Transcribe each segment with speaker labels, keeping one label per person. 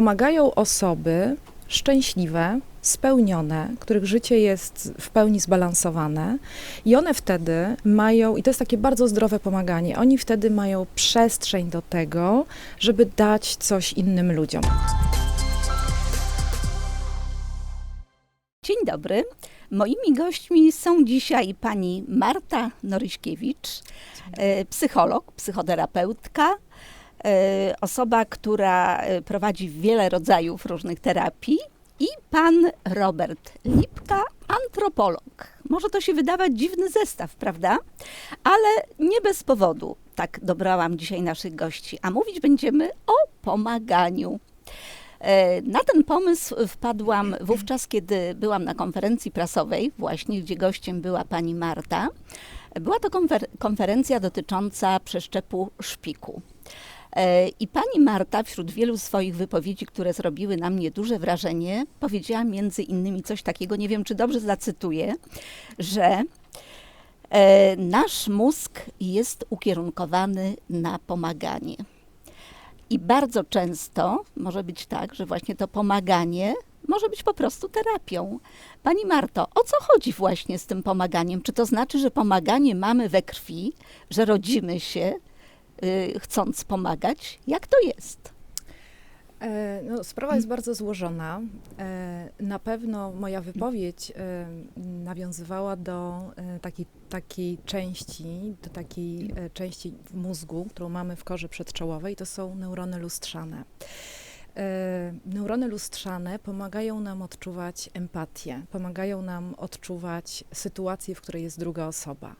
Speaker 1: pomagają osoby szczęśliwe, spełnione, których życie jest w pełni zbalansowane i one wtedy mają, i to jest takie bardzo zdrowe pomaganie, oni wtedy mają przestrzeń do tego, żeby dać coś innym ludziom.
Speaker 2: Dzień dobry. Moimi gośćmi są dzisiaj pani Marta Noryśkiewicz, e, psycholog, psychoterapeutka, osoba, która e, prowadzi wiele rodzajów różnych terapii i pan Robert Lipka, antropolog. Może to się wydawać dziwny zestaw, prawda? Ale nie bez powodu tak dobrałam dzisiaj naszych gości, a mówić będziemy o pomaganiu. E, Na ten pomysł wpadłam wówczas, kiedy byłam na konferencji prasowej, właśnie gdzie gościem była pani Marta. Była to konfer- konferencja dotycząca przeszczepu szpiku. E, I pani Marta, wśród wielu swoich wypowiedzi, które zrobiły na mnie duże wrażenie, powiedziała między innymi coś takiego, nie wiem czy dobrze zacytuję, że e, nasz mózg jest ukierunkowany na pomaganie. I bardzo często może być tak, że właśnie to pomaganie może być po prostu terapią. Pani Marto, o co chodzi właśnie z tym pomaganiem? Czy to znaczy, że pomaganie mamy we krwi, że rodzimy się chcąc pomagać? Jak to jest?
Speaker 1: E, No, sprawa jest bardzo złożona. E, Na pewno moja wypowiedź e, nawiązywała do takiej, takiej części, do takiej części w mózgu, którą mamy w korze przedczołowej, to są neurony lustrzane. Neurony lustrzane pomagają nam odczuwać empatię, pomagają nam odczuwać sytuację, w której jest druga osoba.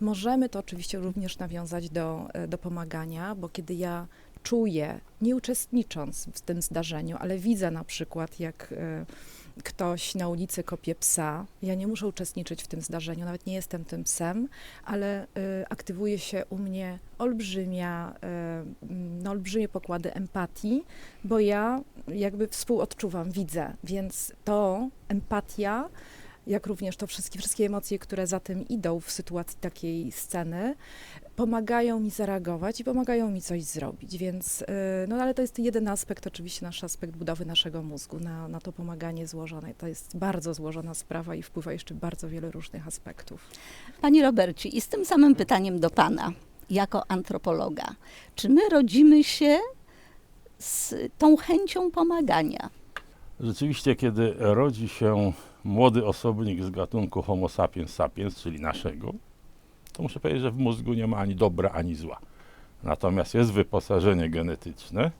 Speaker 1: Możemy to oczywiście również nawiązać do, e, do pomagania, bo kiedy ja czuję, nie uczestnicząc w tym zdarzeniu, ale widzę na przykład, jak e, ktoś na ulicy kopie psa, ja nie muszę uczestniczyć w tym zdarzeniu, nawet nie jestem tym psem, ale e, aktywuje się u mnie olbrzymia, no, olbrzymie pokłady empatii, bo ja jakby współodczuwam, widzę, więc to empatia, jak również to wszystkie, wszystkie emocje, które za tym idą w sytuacji takiej sceny, pomagają mi zareagować i pomagają mi coś zrobić, więc, y, no ale to jest jeden aspekt, oczywiście nasz aspekt budowy naszego mózgu, na, na to pomaganie złożone. To jest bardzo złożona sprawa i wpływa jeszcze bardzo wiele różnych aspektów.
Speaker 2: Pani Roberci, i z tym samym pytaniem do pana, jako antropologa. Czy my rodzimy się z tą chęcią pomagania?
Speaker 3: Rzeczywiście, kiedy rodzi się młody osobnik z gatunku Homo sapiens sapiens, czyli naszego, to muszę powiedzieć, że w mózgu nie ma ani dobra, ani zła. Natomiast jest wyposażenie genetyczne,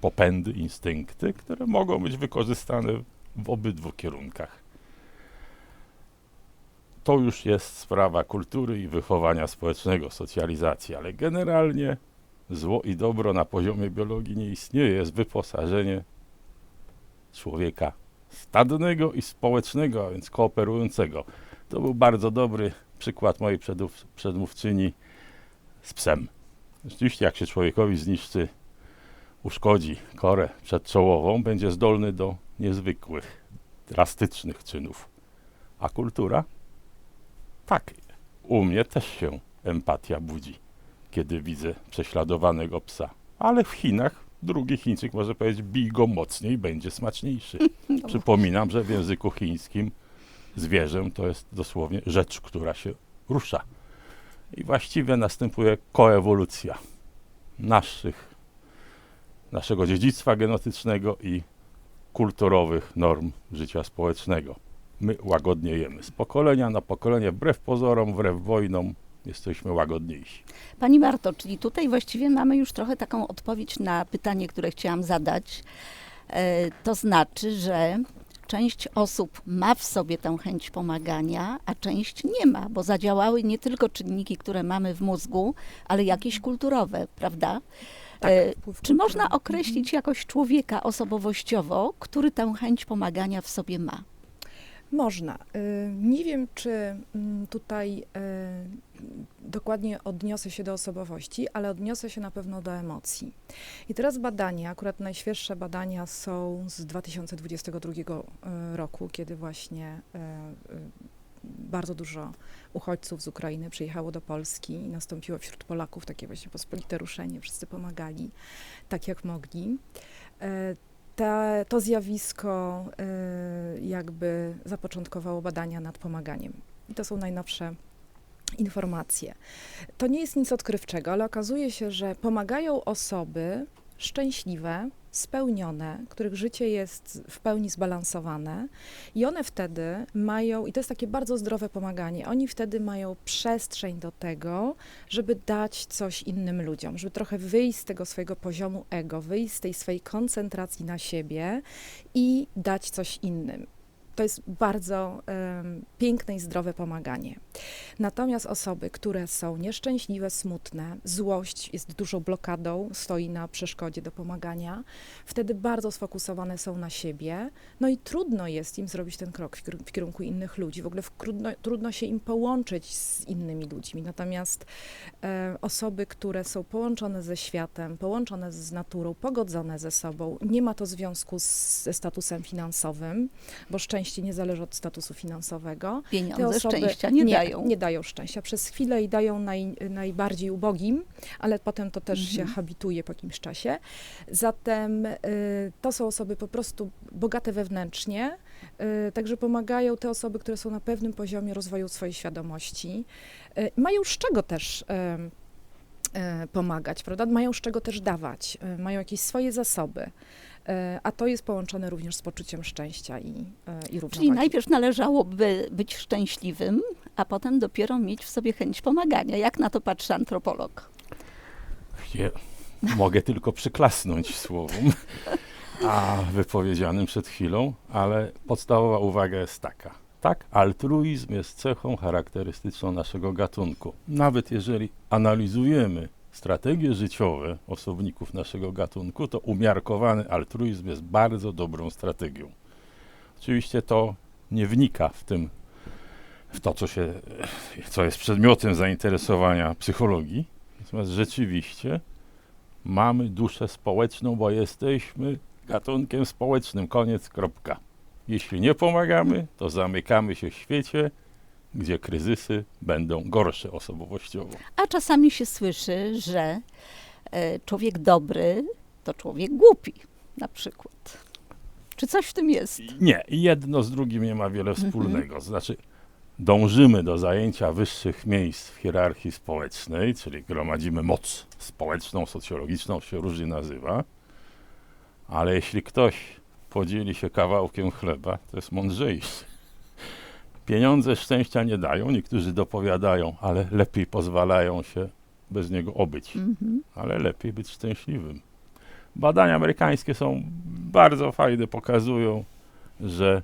Speaker 3: popędy, instynkty, które mogą być wykorzystane w obydwu kierunkach. To już jest sprawa kultury i wychowania społecznego, socjalizacji, ale generalnie zło i dobro na poziomie biologii nie istnieje. Jest wyposażenie człowieka stadnego i społecznego, a więc kooperującego. To był bardzo dobry przykład mojej przedów, przedmówczyni z psem. Rzeczywiście, jak się człowiekowi zniszczy, uszkodzi korę przedczołową, będzie zdolny do niezwykłych, drastycznych czynów. A kultura? Tak, u mnie też się empatia budzi, kiedy widzę prześladowanego psa. Ale w Chinach drugi Chińczyk może powiedzieć, bij go mocniej, będzie smaczniejszy. Przypominam, że w języku chińskim zwierzę to jest dosłownie rzecz, która się rusza. I właściwie następuje koewolucja naszych, naszego dziedzictwa genetycznego i kulturowych norm życia społecznego. My łagodniejemy z pokolenia na pokolenie, wbrew pozorom, wbrew wojnom, jesteśmy łagodniejsi.
Speaker 2: Pani Marto, czyli tutaj właściwie mamy już trochę taką odpowiedź na pytanie, które chciałam zadać. E, To znaczy, że część osób ma w sobie tę chęć pomagania, a część nie ma, bo zadziałały nie tylko czynniki, które mamy w mózgu, ale jakieś kulturowe, prawda? E,
Speaker 1: wpływ
Speaker 2: Czy można
Speaker 1: kulturowy.
Speaker 2: określić jakoś człowieka osobowościowo, który tę chęć pomagania w sobie ma?
Speaker 1: Można. Y, Nie wiem, czy mm, tutaj y, dokładnie odniosę się do osobowości, ale odniosę się na pewno do emocji. I teraz badania, akurat najświeższe badania są z 2022 y, roku, kiedy właśnie y, y, bardzo dużo uchodźców z Ukrainy przyjechało do Polski i nastąpiło wśród Polaków takie właśnie pospolite ruszenie, wszyscy pomagali tak jak mogli. E, te, to zjawisko e, jakby zapoczątkowało badania nad pomaganiem. I to są najnowsze informacje. To nie jest nic odkrywczego, ale okazuje się, że pomagają osoby szczęśliwe, spełnione, których życie jest w pełni zbalansowane i one wtedy mają, i to jest takie bardzo zdrowe pomaganie, oni wtedy mają przestrzeń do tego, żeby dać coś innym ludziom, żeby trochę wyjść z tego swojego poziomu ego, wyjść z tej swojej koncentracji na siebie i dać coś innym. To jest bardzo em, piękne i zdrowe pomaganie. Natomiast osoby, które są nieszczęśliwe, smutne, złość jest dużą blokadą, stoi na przeszkodzie do pomagania, wtedy bardzo sfokusowane są na siebie, no i trudno jest im zrobić ten krok w, kierun- w kierunku innych ludzi. W ogóle trudno, trudno się im połączyć z innymi ludźmi. Natomiast e, osoby, które są połączone ze światem, połączone z naturą, pogodzone ze sobą, nie ma to związku z, ze statusem finansowym, bo szczęście nie zależy od statusu finansowego.
Speaker 2: Pieniądze szczęścia nie, dają.
Speaker 1: Nie dają szczęścia. Przez chwilę i dają naj, najbardziej ubogim, ale potem to też
Speaker 2: Mhm.
Speaker 1: się habituje po jakimś czasie. Zatem y, to są osoby po prostu bogate wewnętrznie, y, także pomagają te osoby, które są na pewnym poziomie rozwoju swojej świadomości. Y, mają z czego też pomagać, prawda? Mają z czego też dawać, e, mają jakieś swoje zasoby, e, a to jest połączone również z poczuciem szczęścia i, e, i równowagi.
Speaker 2: Czyli najpierw należałoby być szczęśliwym, a potem dopiero mieć w sobie chęć pomagania. Jak na to patrzy antropolog?
Speaker 3: Nie, mogę tylko przyklasnąć słowom, a wypowiedzianym przed chwilą, ale podstawowa uwaga jest taka. Tak, altruizm jest cechą charakterystyczną naszego gatunku. Nawet jeżeli analizujemy strategie życiowe osobników naszego gatunku, to umiarkowany altruizm jest bardzo dobrą strategią. Oczywiście to nie wnika w tym, w to, co, się, co jest przedmiotem zainteresowania psychologii, natomiast rzeczywiście mamy duszę społeczną, bo jesteśmy gatunkiem społecznym. Koniec, kropka. Jeśli nie pomagamy, to zamykamy się w świecie, gdzie kryzysy będą gorsze osobowościowo.
Speaker 2: A czasami się słyszy, że e, człowiek dobry to człowiek głupi, na przykład. Czy coś w tym jest?
Speaker 3: Nie, jedno z drugim nie ma wiele
Speaker 2: Mhm.
Speaker 3: wspólnego. Znaczy, dążymy do zajęcia wyższych miejsc w hierarchii społecznej, czyli gromadzimy moc społeczną, socjologiczną, się różnie nazywa, ale jeśli ktoś podzieli się kawałkiem chleba, to jest mądrzejszy. Pieniądze szczęścia nie dają, niektórzy dopowiadają, ale lepiej pozwalają się bez niego obyć
Speaker 2: Mhm.
Speaker 3: ale lepiej być szczęśliwym. Badania amerykańskie są bardzo fajne, pokazują, że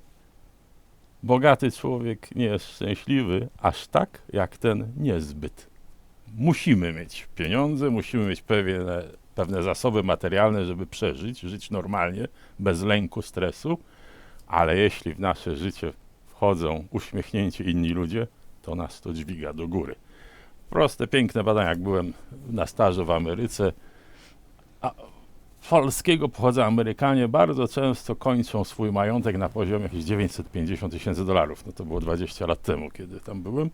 Speaker 3: bogaty człowiek nie jest szczęśliwy aż tak, jak ten niezbyt. Musimy mieć pieniądze, musimy mieć pewne, pewne zasoby materialne, żeby przeżyć, żyć normalnie, bez lęku, stresu, ale jeśli w nasze życie wchodzą uśmiechnięci inni ludzie, to nas to dźwiga do góry proste, piękne badania. Jak byłem na stażu w Ameryce, a polskiego pochodzenia Amerykanie bardzo często kończą swój majątek na poziomie jakieś 950 tysięcy dolarów. No to było 20 lat temu, kiedy tam byłem.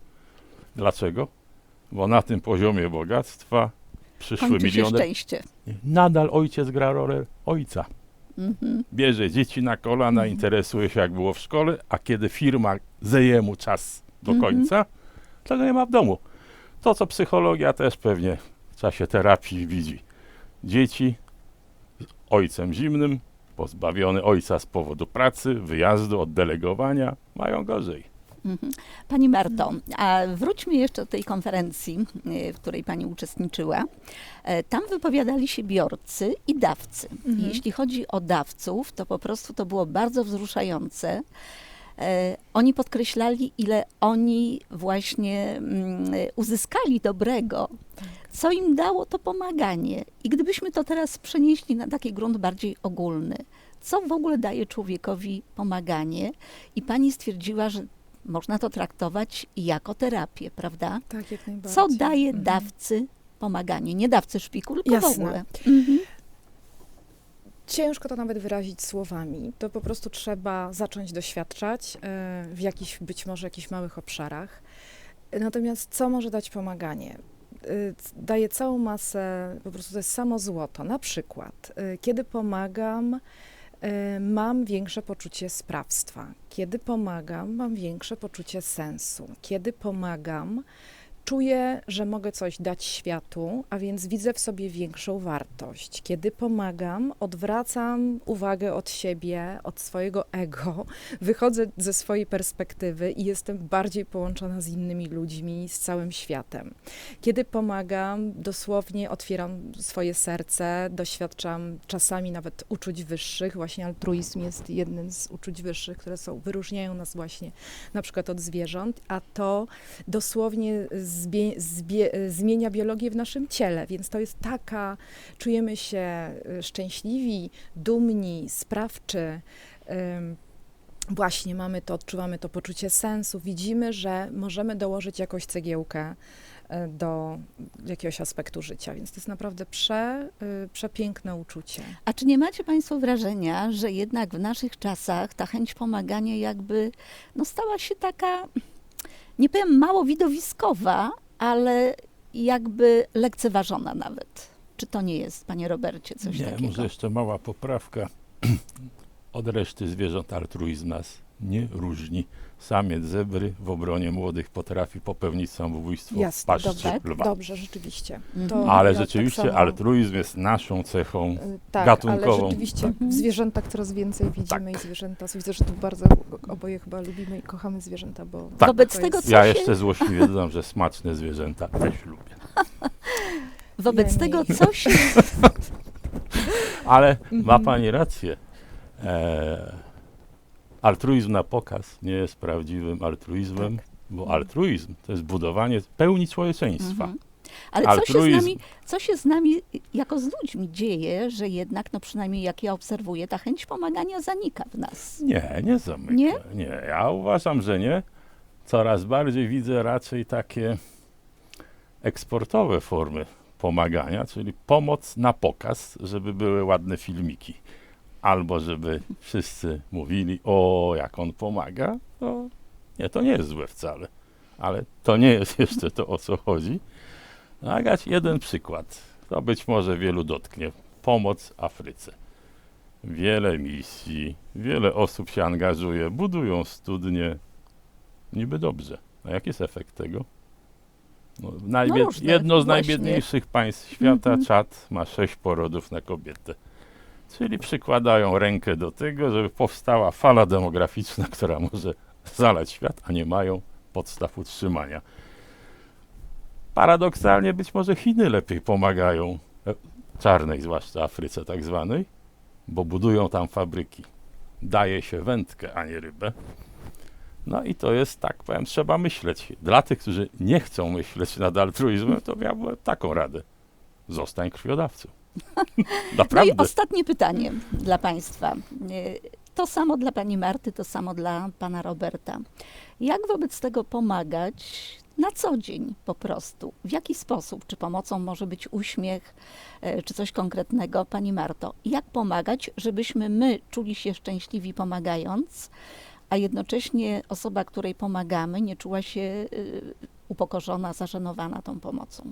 Speaker 3: Dlaczego? Bo na tym poziomie bogactwa przyszły
Speaker 2: Kończy się
Speaker 3: milioner.
Speaker 2: szczęście.
Speaker 3: Nadal ojciec gra rolę ojca.
Speaker 2: Mhm.
Speaker 3: Bierze dzieci na kolana, interesuje się jak było w szkole, a kiedy firma zeje mu czas do
Speaker 2: Mhm.
Speaker 3: końca, to go nie ma w domu. To, co psychologia też pewnie w czasie terapii widzi. Dzieci z ojcem zimnym, pozbawione ojca z powodu pracy, wyjazdu, oddelegowania, mają gorzej.
Speaker 2: Mhm. Pani Marto, a wróćmy jeszcze do tej konferencji, y, w której Pani uczestniczyła. E, Tam wypowiadali się biorcy i dawcy.
Speaker 1: Mhm.
Speaker 2: Jeśli chodzi o dawców, to po prostu to było bardzo wzruszające. E, Oni podkreślali, ile oni właśnie mm, uzyskali dobrego, co im dało to pomaganie. I gdybyśmy to teraz przenieśli na taki grunt bardziej ogólny, co w ogóle daje człowiekowi pomaganie? I pani stwierdziła, że można to traktować jako terapię, prawda?
Speaker 1: Tak, jak najbardziej.
Speaker 2: Co daje
Speaker 1: Mhm.
Speaker 2: dawcy pomaganie? Nie dawcy szpiku, tylko w
Speaker 1: Jasne.
Speaker 2: ogóle. Mhm.
Speaker 1: Ciężko to nawet wyrazić słowami. To po prostu trzeba zacząć doświadczać e, w jakichś, być może jakichś małych obszarach. Natomiast co może dać pomaganie? c- daje całą masę, po prostu to jest samo złoto. Na przykład, y, kiedy pomagam, mam większe poczucie sprawstwa. Kiedy pomagam, mam większe poczucie sensu. Kiedy pomagam, czuję, że mogę coś dać światu, a więc widzę w sobie większą wartość. Kiedy pomagam, odwracam uwagę od siebie, od swojego ego, wychodzę ze swojej perspektywy i jestem bardziej połączona z innymi ludźmi, z całym światem. Kiedy pomagam, dosłownie otwieram swoje serce, doświadczam czasami nawet uczuć wyższych. Właśnie altruizm jest jednym z uczuć wyższych, które są, wyróżniają nas właśnie na przykład od zwierząt, a to dosłownie zbie, zbie, zmienia biologię w naszym ciele, więc to jest taka, czujemy się y, szczęśliwi, dumni, sprawczy. Właśnie mamy to, odczuwamy to poczucie sensu, widzimy, że możemy dołożyć jakąś cegiełkę y, do jakiegoś aspektu życia, więc to jest naprawdę prze, przepiękne uczucie.
Speaker 2: A czy nie macie Państwo wrażenia, że jednak w naszych czasach ta chęć pomagania jakby no, stała się taka, nie powiem mało widowiskowa, ale jakby lekceważona nawet? Czy to nie jest, Panie Robercie, coś
Speaker 3: nie,
Speaker 2: takiego?
Speaker 3: może jeszcze mała poprawka. Od reszty zwierząt altruizm nas nie różni. Samiec zebry w obronie młodych potrafi popełnić samobójstwo w
Speaker 1: Jasne,
Speaker 3: paszczy
Speaker 1: dobrze,
Speaker 3: lwa.
Speaker 1: dobrze, rzeczywiście.
Speaker 2: Mhm.
Speaker 1: To
Speaker 3: Ale
Speaker 1: ja tak
Speaker 3: rzeczywiście
Speaker 1: samo-
Speaker 3: altruizm jest naszą cechą.
Speaker 1: Y, Tak,
Speaker 3: gatunkową.
Speaker 1: ale rzeczywiście
Speaker 2: Mhm.
Speaker 1: w zwierzętach coraz więcej widzimy
Speaker 3: Tak.
Speaker 1: i zwierzęta, widzę, że tu bardzo oboje chyba lubimy i kochamy zwierzęta, bo
Speaker 3: Tak.
Speaker 2: Wobec
Speaker 1: to
Speaker 2: tego,
Speaker 1: jest-
Speaker 2: co
Speaker 3: Ja
Speaker 2: się,
Speaker 3: jeszcze złośliwie dodam, że smaczne zwierzęta też lubię.
Speaker 2: wobec
Speaker 1: Ja
Speaker 2: tego
Speaker 1: nie.
Speaker 2: coś
Speaker 3: Ale ma
Speaker 1: Mhm.
Speaker 3: pani rację. E, altruizm na pokaz nie jest prawdziwym altruizmem,
Speaker 1: Tak.
Speaker 3: bo altruizm to jest budowanie pełni człowieczeństwa.
Speaker 2: Mhm. Ale co się, z nami, co się z nami jako z ludźmi dzieje, że jednak, no przynajmniej jak ja obserwuję, ta chęć pomagania zanika w nas?
Speaker 3: Nie, nie zamyka.
Speaker 2: Nie?
Speaker 3: nie, ja uważam, że nie. Coraz bardziej widzę raczej takie eksportowe formy pomagania, czyli pomoc na pokaz, żeby były ładne filmiki. Albo żeby wszyscy mówili, o jak on pomaga. No, nie, to nie jest złe wcale. Ale to nie jest jeszcze to, o co chodzi. Nagać jeden przykład. To być może wielu dotknie. Pomoc Afryce. Wiele misji, wiele osób się angażuje, budują studnie. Niby dobrze. A jaki jest efekt tego? No, najbied...
Speaker 2: różne,
Speaker 3: jedno z
Speaker 2: właśnie.
Speaker 3: najbiedniejszych państw świata,
Speaker 2: Mhm.
Speaker 3: Czad, ma sześć porodów na kobietę. Czyli przykładają rękę do tego, żeby powstała fala demograficzna, która może zalać świat, a nie mają podstaw utrzymania. Paradoksalnie być może Chiny lepiej pomagają, e, czarnej zwłaszcza Afryce tak zwanej, bo budują tam fabryki. Daje się wędkę, a nie rybę. No i to jest, tak powiem, trzeba myśleć. Dla tych, którzy nie chcą myśleć nad altruizmem, to miałbym taką radę. Zostań krwiodawcą.
Speaker 2: No
Speaker 3: Naprawdę.
Speaker 2: i ostatnie pytanie dla Państwa. E, To samo dla Pani Marty, to samo dla Pana Roberta. Jak wobec tego pomagać na co dzień po prostu? W jaki sposób? Czy pomocą może być uśmiech, e, czy coś konkretnego? Pani Marto, jak pomagać, żebyśmy my czuli się szczęśliwi pomagając, a jednocześnie osoba, której pomagamy, nie czuła się e, upokorzona, zażenowana tą pomocą?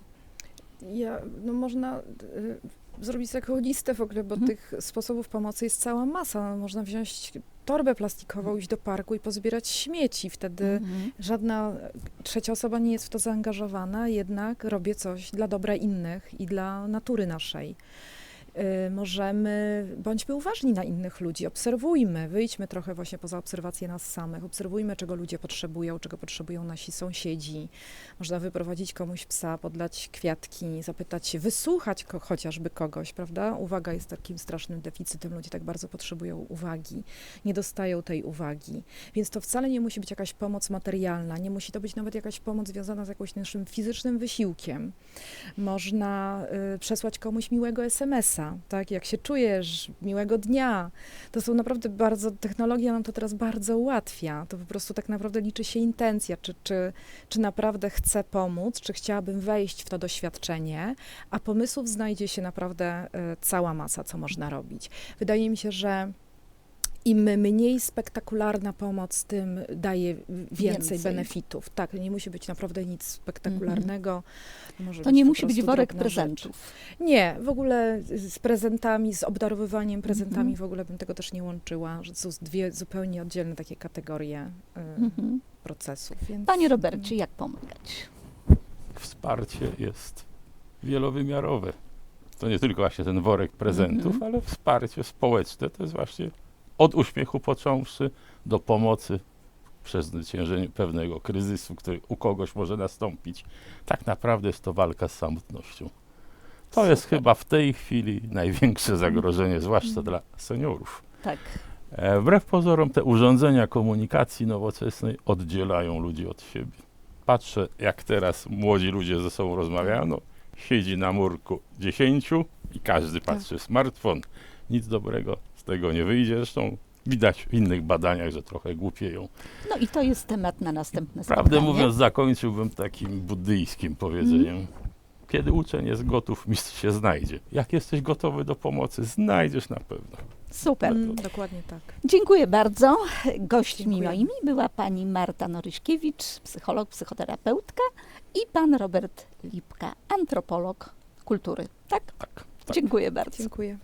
Speaker 1: Ja, no można y, zrobić taką listę w ogóle, bo
Speaker 2: Mhm.
Speaker 1: tych sposobów pomocy jest cała masa. No, można wziąć torbę plastikową, iść do parku i pozbierać śmieci. Wtedy
Speaker 2: Mhm.
Speaker 1: żadna trzecia osoba nie jest w to zaangażowana, jednak robię coś dla dobra innych i dla natury naszej. Y, Możemy, bądźmy uważni na innych ludzi, obserwujmy, wyjdźmy trochę właśnie poza obserwację nas samych, obserwujmy, czego ludzie potrzebują, czego potrzebują nasi sąsiedzi. Można wyprowadzić komuś psa, podlać kwiatki, zapytać się, wysłuchać ko- chociażby kogoś, prawda? Uwaga jest takim strasznym deficytem, ludzie tak bardzo potrzebują uwagi, nie dostają tej uwagi. Więc to wcale nie musi być jakaś pomoc materialna, nie musi to być nawet jakaś pomoc związana z jakimś naszym fizycznym wysiłkiem. Można y, przesłać komuś miłego SMS-a, tak? Jak się czujesz, miłego dnia. To są naprawdę bardzo, technologia nam to teraz bardzo ułatwia. To po prostu tak naprawdę liczy się intencja, czy, czy, czy naprawdę chcę pomóc, czy chciałabym wejść w to doświadczenie, a pomysłów znajdzie się naprawdę y, cała masa, co można robić. Wydaje mi się, że im mniej spektakularna pomoc, tym daje więcej,
Speaker 2: Więcej.
Speaker 1: benefitów. Tak, nie musi być naprawdę nic spektakularnego. Może
Speaker 2: To nie musi być worek
Speaker 1: drobna rzecz.
Speaker 2: prezentów.
Speaker 1: Nie, w ogóle z prezentami, z obdarowywaniem prezentami
Speaker 2: Mhm.
Speaker 1: w ogóle bym tego też nie łączyła, że to są dwie zupełnie oddzielne takie kategorie y,
Speaker 2: Mhm.
Speaker 1: procesów. Więc,
Speaker 2: Panie Robercie, jak pomagać?
Speaker 3: Wsparcie jest wielowymiarowe. To nie tylko właśnie ten worek prezentów,
Speaker 2: Mhm.
Speaker 3: ale wsparcie społeczne to jest właśnie od uśmiechu począwszy do pomocy w przezwyciężeniu pewnego kryzysu, który u kogoś może nastąpić. Tak naprawdę jest to walka z samotnością. To jest
Speaker 2: Super.
Speaker 3: chyba w tej chwili największe zagrożenie, zwłaszcza dla seniorów.
Speaker 2: Tak.
Speaker 3: E, Wbrew pozorom te urządzenia komunikacji nowoczesnej oddzielają ludzi od siebie. Patrzę, jak teraz młodzi ludzie ze sobą rozmawiają. No, siedzi na murku dziesięciu i każdy patrzy w smartfon. Nic dobrego z tego nie wyjdzie. Zresztą widać w innych badaniach, że trochę głupieją.
Speaker 2: No i to jest temat na następne
Speaker 3: Prawdę
Speaker 2: spotkanie.
Speaker 3: mówiąc, zakończyłbym takim buddyjskim powiedzeniem. Kiedy uczeń jest gotów, mistrz się znajdzie. Jak jesteś gotowy do pomocy, znajdziesz na pewno.
Speaker 2: Super.
Speaker 1: Mm, dokładnie tak.
Speaker 2: Dziękuję bardzo. Gośćmi moimi była pani Marta Noryśkiewicz, psycholog, psychoterapeutka i pan Robert Lipka, antropolog kultury. Tak?
Speaker 3: Tak. tak.
Speaker 2: Dziękuję bardzo.
Speaker 1: Dziękuję.